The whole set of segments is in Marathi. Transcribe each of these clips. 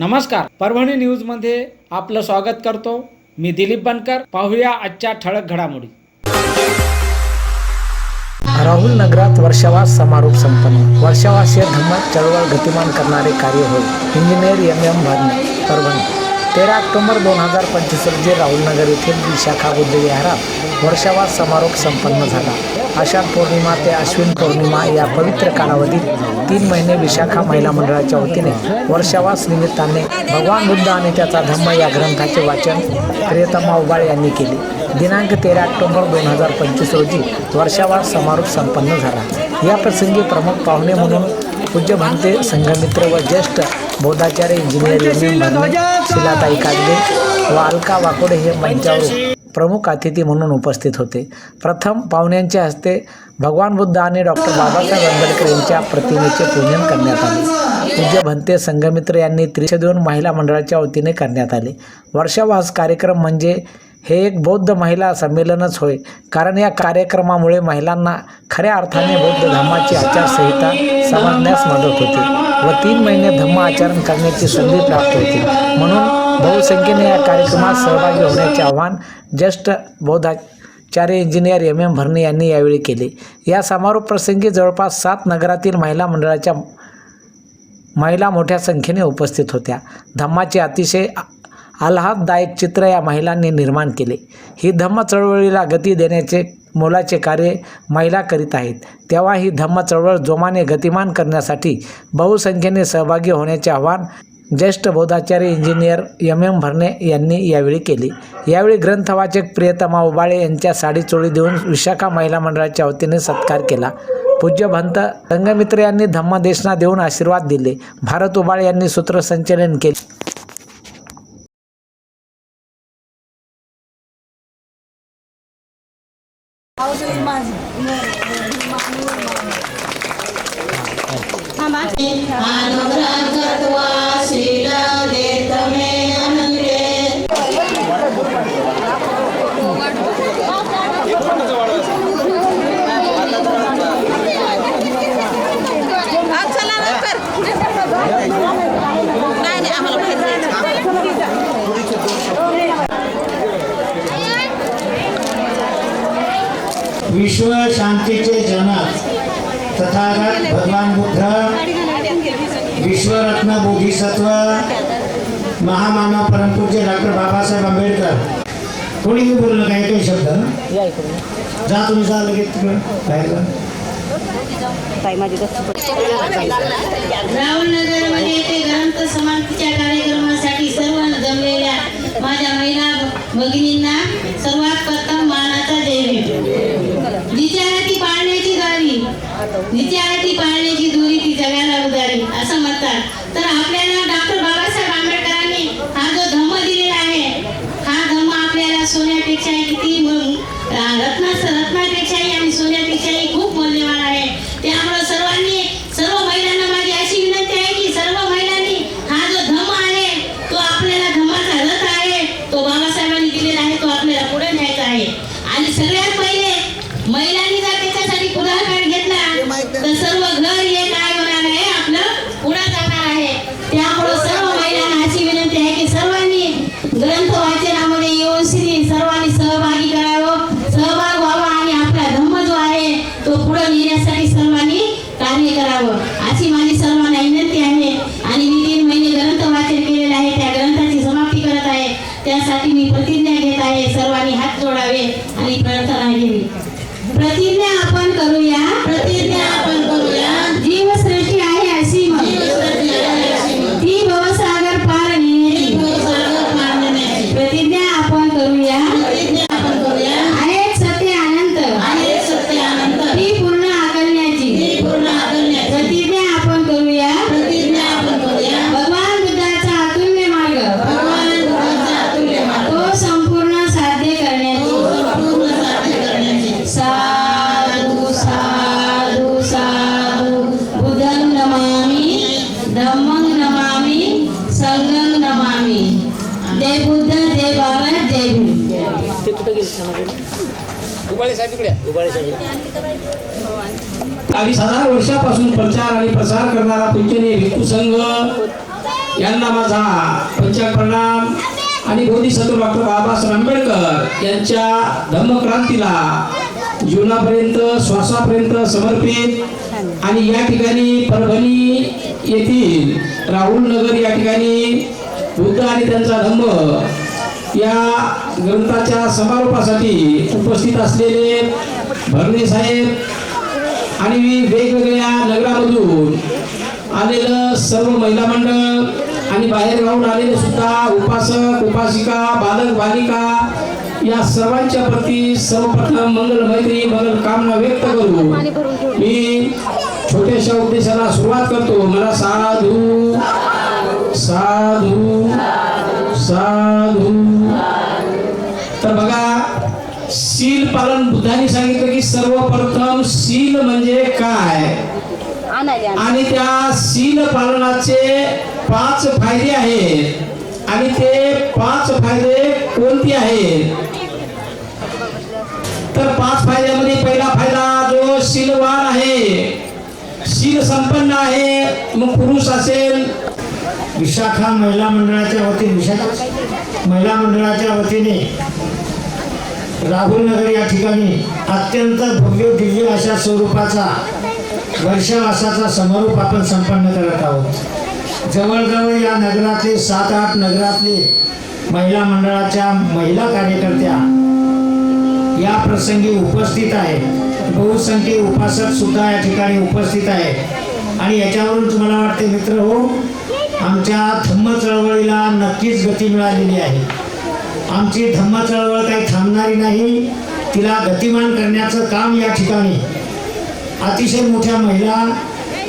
नमस्कार. परभणी न्यूजमध्ये आपलं स्वागत करतो. मी दिलीप बनकर. पाहूया आजच्या ठळक घडामोडी. राहुल नगरात वर्षावास समारोप संपन्न. वर्षावास हे धम्म चळवळ गतिमान करणारे कार्य होय. Engineer M M Bharne Parbhani. तेरा ऑक्टोबर दोन हजार पंचवीस रोजी राहुलनगर येथील विशाखा बुद्ध विहारात वर्षावास समारोप संपन्न झाला. आषाढ पौर्णिमा ते अश्विन पौर्णिमा या पवित्र कालावधीत तीन महिने विशाखा महिला मंडळाच्या वतीने वर्षावास निमित्ताने भगवान बुद्ध आणि त्याचा धम्म या ग्रंथाचे वाचन प्रियतमा उबाळ यांनी केले. दिनांक तेरा ऑक्टोबर दोन हजार पंचवीस रोजी वर्षावास समारोप संपन्न झाला. या प्रसंगी प्रमुख पाहुणे म्हणून पूज्य भंते संघमित्र व ज्येष्ठ बोधाचार्य इंजिनियर शिलाताई कागदे व अलका वाकोडे हे मंचावर प्रमुख अतिथी म्हणून उपस्थित होते. प्रथम पाहुण्यांच्या हस्ते भगवान बुद्ध आणि डॉक्टर बाबासाहेब आंबेडकर यांच्या प्रतिमेचे पूजन करण्यात आले. पूज्य भंते संघमित्र यांनी त्रिशे दोन महिला मंडळाच्या वतीने करण्यात आले. वर्षावास कार्यक्रम म्हणजे हे एक बौद्ध महिला संमेलनच होय. कारण या कार्यक्रमामुळे महिलांना खऱ्या अर्थाने बौद्ध धर्माची आचारसंहिता समजण्यास मदत होते व तीन महिने धम्म आचरण करण्याची संधी प्राप्त होते. म्हणून बहुसंख्येने या कार्यक्रमात सहभागी होण्याचे आव्हान ज्येष्ठ बौद्धाचार्य इंजिनियर एम एम भरणे यांनी यावेळी केले. या समारोप प्रसंगी जवळपास सात नगरातील महिला मंडळाच्या महिला मोठ्या संख्येने उपस्थित होत्या. धम्माचे अतिशय आल्हाददायक चित्र या महिलांनी निर्माण केले. ही धम्म चळवळीला गती देण्याचे मोलाचे कार्य महिला करीत आहेत. तेव्हा ही धम्म चळवळ जोमाने गतिमान करण्यासाठी बहुसंख्येने सहभागी होण्याचे आव्हान ज्येष्ठ बौद्धाचार्य इंजिनियर एम एम भरणे यांनी यावेळी केली. यावेळी ग्रंथवाचक प्रियतमा उबाळे यांच्या साडी चोळी देऊन विशाखा महिला मंडळाच्या वतीने सत्कार केला. पूज्य भंत रंगमित्र यांनी धम्मदेशना देऊन आशीर्वाद दिले. भारत उबाळे यांनी सूत्रसंचलन केले आज चला लवकर नाही नाही आम्हाला बाहेर जायचं विश्व शांतीचे जनक तथागत भगवान बुद्ध विश्वरत्न बोधिसत्व महामानव परमपूज्य डॉक्टर बाबासाहेब आंबेडकर. कोणीही बोललं? काही काही शब्द? जा तुम्ही जा लगेच तिकडं बाहेर येथे ग्रंथ समाप्तीच्या कार्यक्रमासाठी सर्व जमलेल्या माझ्या महिला भगिनींना सर्वात प्रथम मानाचा जय भेट. जिच्या पाळण्याची गाडी जिच्या पाळण्याची दुरी ती जगाला उदारी असं म्हणतात. तर आपल्याला डॉक्टर बाबासाहेब आंबेडकरांनी हा जो धम्म दिलेला आहे हा धम्म आपल्याला सोन्यापेक्षा किती म्हणून रत्ना रत्नापेक्षा कार्य करावं अशी अडीच हजार वर्षापासून प्रचार आणि प्रसार करणारा पैठणी भिक्खू संघ. यांना माझा पंचांग प्रणाम. आणि बोधिसत्व डॉक्टर बाबासाहेब आंबेडकर यांच्या धम्मक्रांतीला जीवनापर्यंत श्वासापर्यंत समर्पित. आणि या ठिकाणी परभणी येथील राहुल नगर या ठिकाणी बुद्ध आणि त्यांचा धम्म या ग्रंथाच्या समारोपासाठी उपस्थित असलेले भरणे साहेब आणि वेगवेगळ्या नगरामधून आलेलं सर्व महिला मंडळ आणि बाहेर गावून आलेले सुद्धा उपासक उपासिका बालक बालिका या सर्वांच्या प्रती सर्वप्रथम मंगल मैत्री मंगल कामना व्यक्त करू मी छोट्याशा उपदेशाला सुरुवात करतो. मला साधू साधू साधू. पालन बुद्धांनी सांगितलं की सर्वप्रथम शील म्हणजे काय? आणि त्या शील पालनाचे पाच फायदे आहेत. आणि ते पाच फायदे कोणते आहेत? तर पाच फायद्यामध्ये पहिला फायदा जो शीलवान आहे शील संपन्न आहे मग पुरुष असेल. विशाखा महिला मंडळाच्या वतीने विशाखा महिला मंडळाच्या वतीने राहुल नगर या ठिकाणी अत्यंत भव्य दिव्य अशा स्वरूपाचा वर्षावासाचा समारोप आपण संपन्न करत आहोत. जवळजवळ या नगरातले सात आठ नगरातले महिला मंडळाच्या महिला कार्यकर्त्या या प्रसंगी उपस्थित आहेत. बहुसंख्य उपासक सुद्धा या ठिकाणी उपस्थित आहेत. आणि याच्यावरून तुम्हाला वाटते मित्र हो आमच्या थम्म चळवळीला नक्कीच गती मिळालेली आहे. आमची धम्म चळवळ काही थांबणारी नाही तिला गतिमान करण्याचं काम या ठिकाणी अतिशय मोठ्या महिला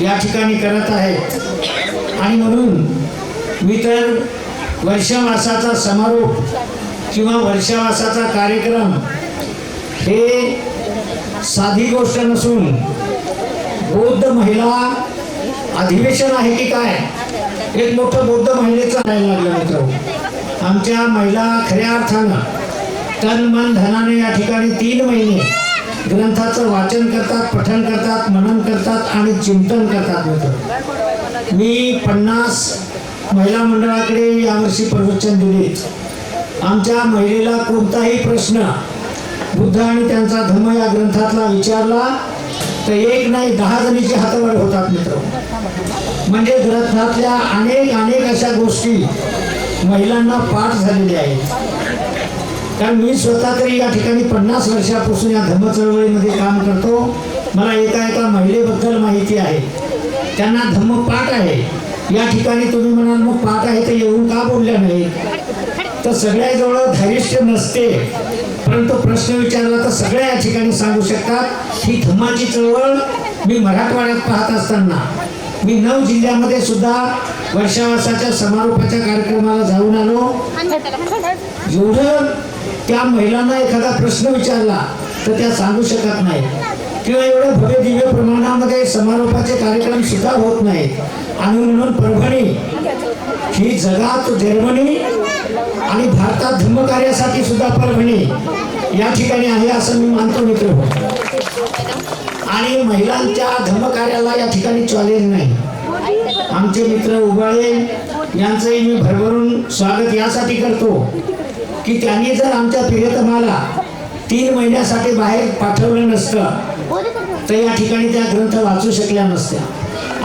या ठिकाणी करत आहेत. आणि म्हणून मी तर वर्षावासाचा समारोप किंवा वर्षावासाचा कार्यक्रम हे साधी गोष्ट नसून बौद्ध महिला अधिवेशन आहे की काय? एक मोठं बौद्ध महिलेचं राहायला लागलं मित्र आमच्या महिला खऱ्या अर्थानं तन मन धनाने या ठिकाणी तीन महिने ग्रंथाचं वाचन करतात पठन करतात मनन करतात आणि चिंतन करतात मित्र. मी पन्नास महिला मंडळाकडे यावर्षी प्रवचन दिले. आमच्या महिलेला कोणताही प्रश्न बुद्ध आणि त्यांचा धम्म या ग्रंथातला विचारला तर एक नाही दहा जणीची हातवड होतात मित्र. म्हणजे ग्रंथातल्या अनेक अनेक अशा गोष्टी महिलांना पाठ झालेली आहेत कारण मी स्वतः तरी या ठिकाणी पन्नास वर्षापासून या धम्म चळवळीमध्ये काम करतो. मला एका एका महिलेबद्दल माहिती आहे. त्यांना धम्म पाठ आहे. या ठिकाणी तुम्ही म्हणाल मग पाठ आहे तर येऊन का बोलल्या नाही? तर सगळ्याजवळ धैर्य नसते. परंतु प्रश्न विचारला तर सगळ्या या ठिकाणी सांगू शकतात ही धम्माची चळवळ मी मराठवाड्यात पाहत असताना मी नऊ जिल्ह्यामध्ये सुद्धा वर्षावासाच्या समारोपाच्या कार्यक्रमाला जाऊन आलो. एवढं त्या महिलांना एखादा प्रश्न विचारला तर त्या सांगू शकत नाही. किंवा एवढ्या भव्य दिव्य प्रमाणामध्ये समारोपाचे कार्यक्रम सुद्धा होत नाहीत. आणि म्हणून परभणी ही जगात जर्मनी आणि भारतात धर्मकार्यासाठी सुद्धा परभणी या ठिकाणी आहे असं मी मानतो मित्र हो. आणि महिलांच्या धर्मकार्याला या ठिकाणी चालेल नाही. आमचे मित्र उबाळे यांचंही मी भरभरून स्वागत यासाठी करतो की त्यांनी जर आमच्या प्रियतमाला तीन महिन्यासाठी बाहेर पाठवलं नसतं तर या ठिकाणी त्या ग्रंथ वाचू शकल्या नसत्या.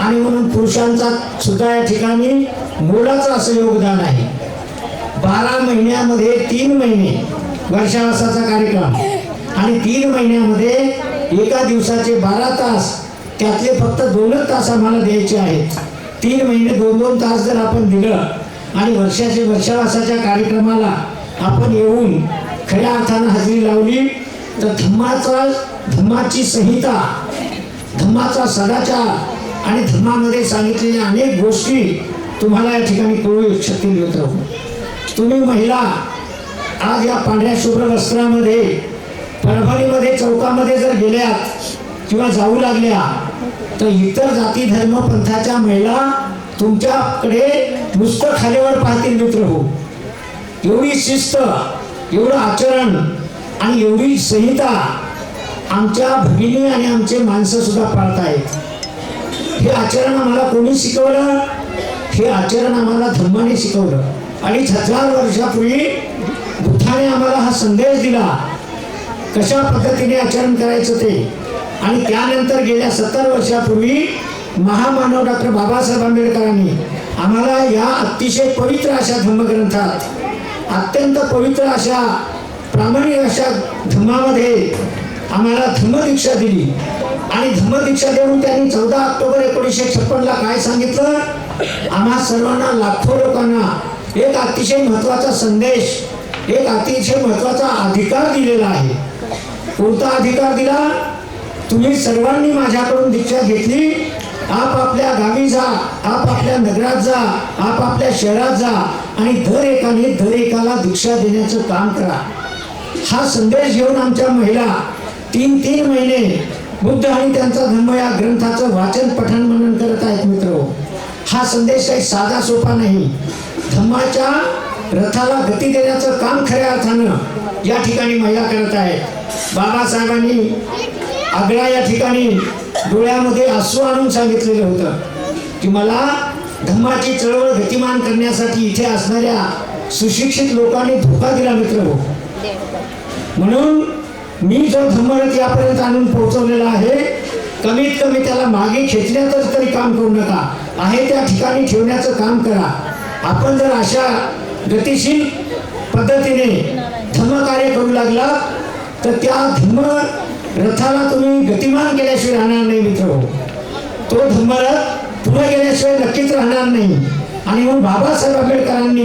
आणि म्हणून पुरुषांचा सुद्धा या ठिकाणी मोलाचं असं योगदान आहे. बारा महिन्यामध्ये तीन महिने वर्षावासाचा कार्यक्रम आणि तीन महिन्यामध्ये एका दिवसाचे बारा तास त्यातले फक्त दोनच तास आम्हाला द्यायचे आहेत. तीन महिने दोन दोन तास जर आपण दिलं आणि वर्षाचे वर्षावासाच्या कार्यक्रमाला आपण येऊन खऱ्या अर्थानं हजेरी लावली तर धम्माचा धम्माची संहिता धम्माचा सदाचार आणि धर्मामध्ये सांगितलेल्या अनेक गोष्टी तुम्हाला या ठिकाणी कळू शकतील मित्र तुम्ही महिला आज या पांढऱ्या शुभ्र वस्त्रामध्ये परभणीमध्ये चौकामध्ये जर गेल्यात किंवा जाऊ लागल्या तर इतर जाती धर्म पंथाच्या महिला तुमच्याकडे नुसतं खालीवर पाहतील मित्र हो. एवढी शिस्त एवढं आचरण आणि एवढी संहिता आमच्या भगिनी आणि आमचे माणसं सुद्धा पाळत आहेत हे आचरण आम्हाला कोणी शिकवलं? हे आचरण आम्हाला धर्माने शिकवलं. आणि हजार वर्षापूर्वी बुद्धाने आम्हाला हा संदेश दिला. कशा पद्धतीने आचरण करायचं ते? आणि त्यानंतर गेल्या सत्तर वर्षापूर्वी महामानव डॉक्टर बाबासाहेब आंबेडकरांनी आम्हाला या अतिशय पवित्र अशा धर्मग्रंथात अत्यंत पवित्र अशा प्रामाणिक अशा धर्मामध्ये आम्हाला धर्मदीक्षा दिली. आणि धर्मदीक्षा देऊन त्यांनी चौदा ऑक्टोबर एकोणीसशे छप्पनला काय सांगितलं? आम्हा सर्वांना लाखो लोकांना एक अतिशय महत्त्वाचा संदेश एक अतिशय महत्त्वाचा अधिकार दिलेला आहे. कोणता अधिकार दिला. तुम्ही सर्वांनी माझ्याकडून दीक्षा घेतली. आपापल्या गावी जा आपापल्या नगरात जा आपापल्या शहरात जा आणि दर एकाने दर एकाला दीक्षा देण्याचं काम करा. हा संदेश घेऊन आमच्या महिला तीन तीन महिने बुद्ध आणि त्यांचा धर्म या ग्रंथाचं वाचन पठण मनन करत आहेत मित्र. हा संदेश काही साधा सोपा नाही. धम्माच्या रथाला गती देण्याचं काम खऱ्या अर्थानं या ठिकाणी महिला करत आहेत. बाबासाहेबांनी आग्रा या ठिकाणी डोळ्यामध्ये आसू आणून सांगितलेलं होतं की मला धम्माची चळवळ गतिमान करण्यासाठी इथे असणाऱ्या सुशिक्षित लोकांनी धोका दिला मित्र हो. म्हणून मी जो धम्मरथ यापर्यंत आणून पोहोचवलेला आहे कमीत कमी त्याला मागे खेचण्याचं तरी काम करू नका. आहे त्या ठिकाणी ठेवण्याचं काम करा. आपण जर अशा गतिशील पद्धतीने धर्मकार्य करू लागला तर त्या धम्म रथाला तुम्ही गतिमान केल्याशिवाय राहणार नाही मित्र. तो धम्मरथ पुढे गेल्याशिवाय नक्कीच राहणार नाही. आणि म्हणून बाबासाहेब आंबेडकरांनी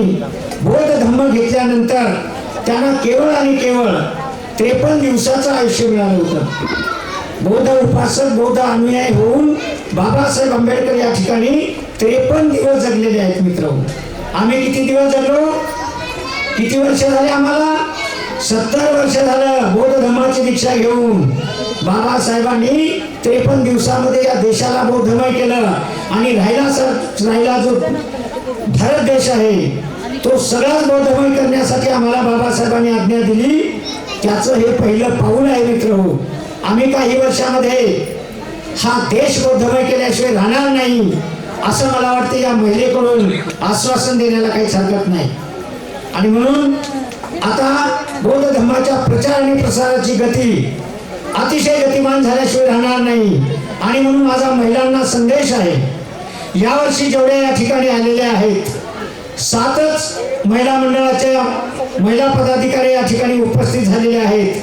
बौद्ध धम्म घेतल्यानंतर त्यांना केवळ आणि केवळ त्रेपन्न दिवसाचं आयुष्य मिळालं होतं. बौद्ध उपासक बौद्ध अनुयायी होऊन बाबासाहेब आंबेडकर या ठिकाणी त्रेपन्न दिवस जगलेले आहेत मित्र. आम्ही किती दिवस जगलो? किती वर्ष झाले आम्हाला? सत्तर वर्ष झालं बौद्ध धर्माची दीक्षा घेऊन बाबासाहेबांनी त्रेपन्न दिवसामध्ये या देशाला बौद्धमय केलं. आणि राहिला सर राहिला जो भारत देश आहे तो सगळाच बौद्धमय करण्यासाठी आम्हाला बाबासाहेबांनी आज्ञा दिली. त्याचं हे पहिलं पाऊल आहे मित्र. आम्ही काही वर्षामध्ये हा देश बौद्धमय केल्याशिवाय राहणार नाही असं मला वाटतं. या महिलेकडून आश्वासन देण्याला काहीच हरकत नाही. आणि म्हणून आता बौद्ध धर्माच्या प्रचार आणि प्रसाराची गती अतिशय गतिमान झाल्याशिवाय राहणार नाही. आणि म्हणून माझा महिलांना संदेश आहे यावर्षी जेवढ्या या ठिकाणी आलेल्या आहेत सातच महिला मंडळाच्या महिला पदाधिकारी या ठिकाणी उपस्थित झालेले आहेत.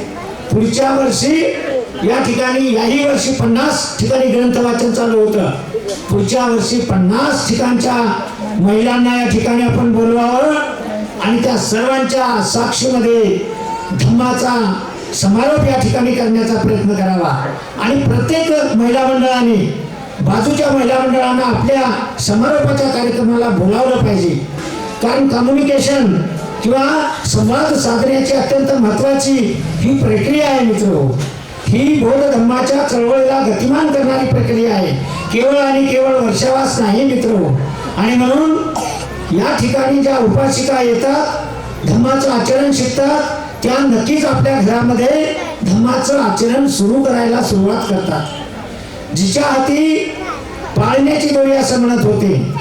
पुढच्या वर्षी या ठिकाणी याही वर्षी पन्नास ठिकाणी ग्रंथ वाचन चालू होतं. पुढच्या वर्षी पन्नास ठिकाणच्या महिलांना या ठिकाणी आपण बोलवावं. आणि त्या सर्वांच्या साक्षीमध्ये धम्माचा समारोप या ठिकाणी करण्याचा प्रयत्न करावा. आणि प्रत्येक महिला मंडळाने बाजूच्या महिला मंडळांना आपल्या समारोपाच्या कार्यक्रमाला बोलावलं पाहिजे. कारण कम्युनिकेशन किंवा संवाद साधण्याची अत्यंत महत्वाची ही प्रक्रिया आहे मित्र. ही बौद्ध धर्माच्या चळवळीला गतिमान करणारी प्रक्रिया आहे. केवळ आणि केवळ वर्षावास नाही मित्र. आणि म्हणून या ठिकाणी ज्या उपासिका येतात धर्माचं आचरण शिकतात त्या नक्कीच आपल्या घरामध्ये धर्माचं आचरण सुरू करायला सुरुवात करतात. जिच्या हाती पाळण्याची दोरी असं म्हणत होते.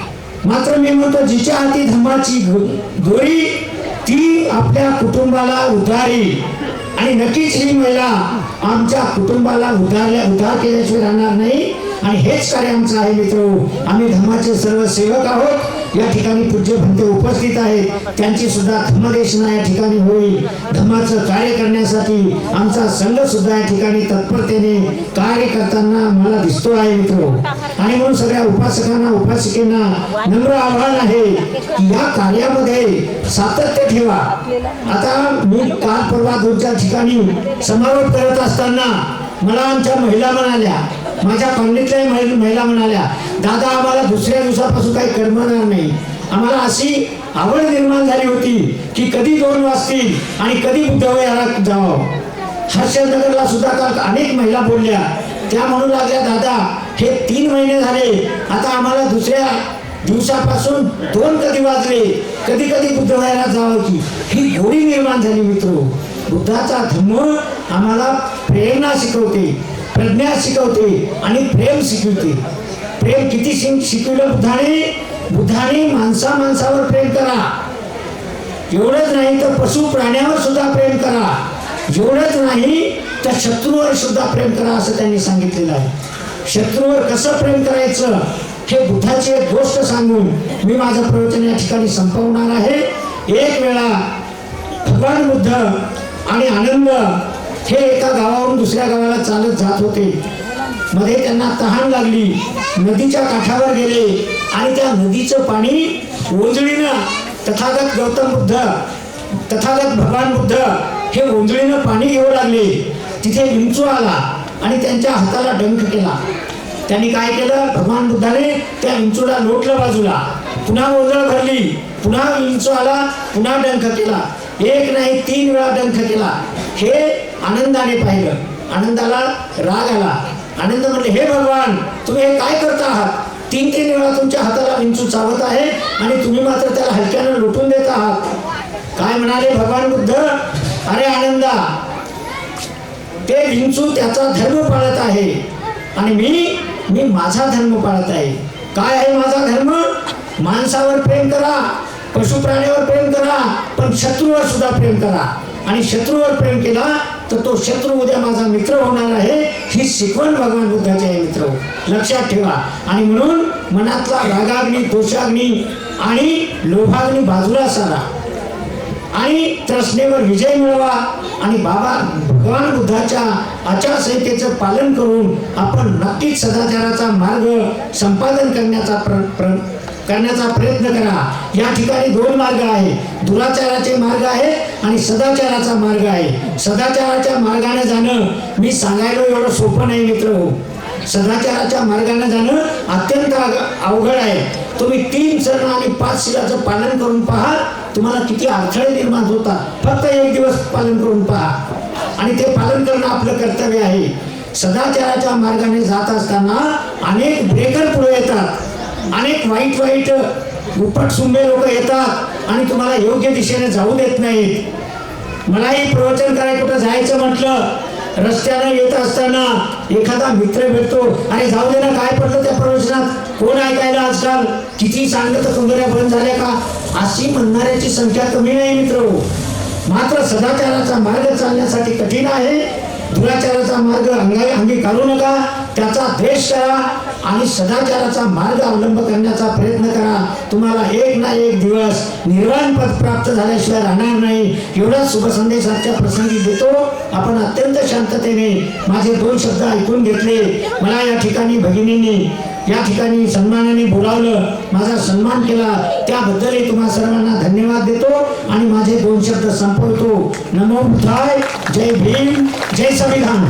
मात्र मी म्हणतो जिच्या हाती धर्माची दोरी ती आपल्या कुटुंबाला उधारी आणि नक्कीच ही महिला आमच्या कुटुंबाला उधारल्या उधार केल्याशिवाय राहणार नाही. आणि हेच कार्य आमचं आहे मित्र आम्ही धर्माचे सर्व सेवक आहोत. या ठिकाणी पूज्य भंते उपस्थित आहेत. त्यांची सुद्धा धर्मदेशना या ठिकाणी होईल. धर्माचं कार्य करण्यासाठी आमचा संघ सुद्धा या ठिकाणी तत्परतेने कार्य करताना मला दिसतो आहे मित्र. आणि म्हणून सगळ्या उपासकांना उपासिकेना नम्र आव्हान आहे की या कार्यामध्ये सातत्य ठेवा. आता मी काल परवा दोनच्या ठिकाणी समारोप करत असताना मला आमच्या महिला म्हणाल्या माझ्या कॉलनीतल्याही महि- महिला म्हणाल्या दादा आम्हाला दुसऱ्या दिवसापासून काही करमणार नाही. आम्हाला अशी आवड निर्माण झाली होती की कधी दोन वाजतील आणि कधी बुद्धवयाला जावं. हर्षदनगरला सुद्धा काल अनेक महिला बोलल्या. त्या म्हणू लागल्या दादा हे तीन महिने झाले. आता आम्हाला दुसऱ्या दिवसापासून दोन कधी वाजले? कधी कधी बुद्धवयाला जावं की. ही गोडी निर्माण झाली मित्र. बुद्धाचा धर्म आम्हाला प्रेरणा शिकवते. प्रज्ञा शिकवते आणि प्रेम शिकवते. प्रेम किती शिक शिकवलं बुद्धाने बुद्धाने माणसा माणसावर प्रेम करा. एवढंच नाही तर पशु प्राण्यावर सुद्धा प्रेम करा. एवढंच नाही तर शत्रूवर सुद्धा प्रेम करा असं त्यांनी सांगितलेलं आहे. शत्रूवर कसं प्रेम करायचं हे बुद्धाची एक गोष्ट सांगून मी माझं प्रवचन या ठिकाणी संपवणार आहे. एक वेळा भगवान बुद्ध आणि आनंद हे एका गावावरून दुसऱ्या गावाला चालत जात होते. मध्ये त्यांना तहान लागली. नदीच्या काठावर गेले आणि त्या नदीचं पाणी ओंजळीनं तथागत गौतम बुद्ध तथागत भगवान बुद्ध हे ओंजळीनं पाणी घेऊ लागले. तिथे विंचू आला आणि त्यांच्या हाताला डंख केला. त्यांनी काय केलं? भगवान बुद्धाने त्या विंचूला लोटलं बाजूला. पुन्हा ओंजळ भरली. पुन्हा विंचू आला पुन्हा डंख केला. एक नाही तीन वेळा डंख केला. हे आनंदाने पाहिलं. आनंदाला राग आला. आनंद म्हणले हे भगवान तुम्ही हे काय करता आहात? तीन तीन वेळा तुमच्या हाताला विंचू चावत आहे आणि तुम्ही मात्र त्याला हलक्यानं लुटून देत आहात. काय म्हणाले भगवान बुद्ध? अरे आनंदा ते विंचू त्याचा धर्म पाळत आहे आणि मी मी माझा धर्म पाळत आहे. काय आहे माझा धर्म? माणसावर प्रेम करा पशु प्राण्यावर प्रेम करा पण शत्रूवर सुद्धा प्रेम करा. आणि शत्रूवर प्रेम केला तर तो शत्रू उद्या माझा मित्र होणार आहे. ही शिकवण भगवान बुद्धाची आहे मित्र लक्षात ठेवा. आणि म्हणून मनातला रागाग्नी दोषाग्नी आणि लोभाग्नी बाजूला सारा. आणि त्रसनेवर विजय मिळवा. आणि बाबा भगवान बुद्धाच्या आचारसंहितेचं पालन करून आपण नक्कीच सदाचाराचा मार्ग संपादन करण्याचा प्र, प्र करण्याचा प्रयत्न करा. या ठिकाणी दोन मार्ग आहे दुराचाराचे मार्ग आहे आणि सदाचाराचा मार्ग आहे. सदाचाराच्या मार्गाने जाणं मी सांगायला एवढं सोपं नाही मित्र. हो सदाचाराच्या मार्गाने जाणं अत्यंत अवघड आहे. तुम्ही तीन चरण आणि पाच शिलाचं पालन करून पहा. तुम्हाला किती अडथळे निर्माण होतात. फक्त एक दिवस पालन करून पहा. आणि ते पालन करणं आपलं कर्तव्य आहे. सदाचाराच्या मार्गाने जात असताना अनेक ब्रेकर पुढे येतात. अनेक वाईट वाईट उपट सुंबे लोक येतात आणि तुम्हाला योग्य दिशेने जाऊ देत नाहीत. मलाही प्रवचन करायला कुठं जायचं म्हटलं रस्त्यानं येत असताना एखादा मित्र भेटतो. अरे जाऊ दे ना काय पडलं त्या प्रवचनात? कोण ऐकायला आजकाल? किती सांगत तर बंद झाल्या का? अशी म्हणणाऱ्याची संख्या कमी नाही मित्र. मात्र सदाचाराचा मार्ग चालण्यासाठी कठीण आहे. दुराचाराचा मार्ग अंगा अंगीकारू नका. त्याचा द्वेष करा आणि सदाचाराचा मार्ग अवलंब करण्याचा प्रयत्न करा. तुम्हाला एक ना एक दिवस निर्वाण पद प्राप्त झाल्याशिवाय राहणार नाही. एवढाच शुभ संदेश प्रसंगी देतो आपण अत्यंत शांततेने माझे दोन शब्द ऐकून घेतले. मला या ठिकाणी भगिनींनी या ठिकाणी सन्मानाने बोलावलं. माझा सन्मान केला. त्याबद्दलही तुम्हा सर्वांना धन्यवाद देतो आणि माझे दोन शब्द संपवतो. नमो बुद्धाय. जय भीम. जय संविधान.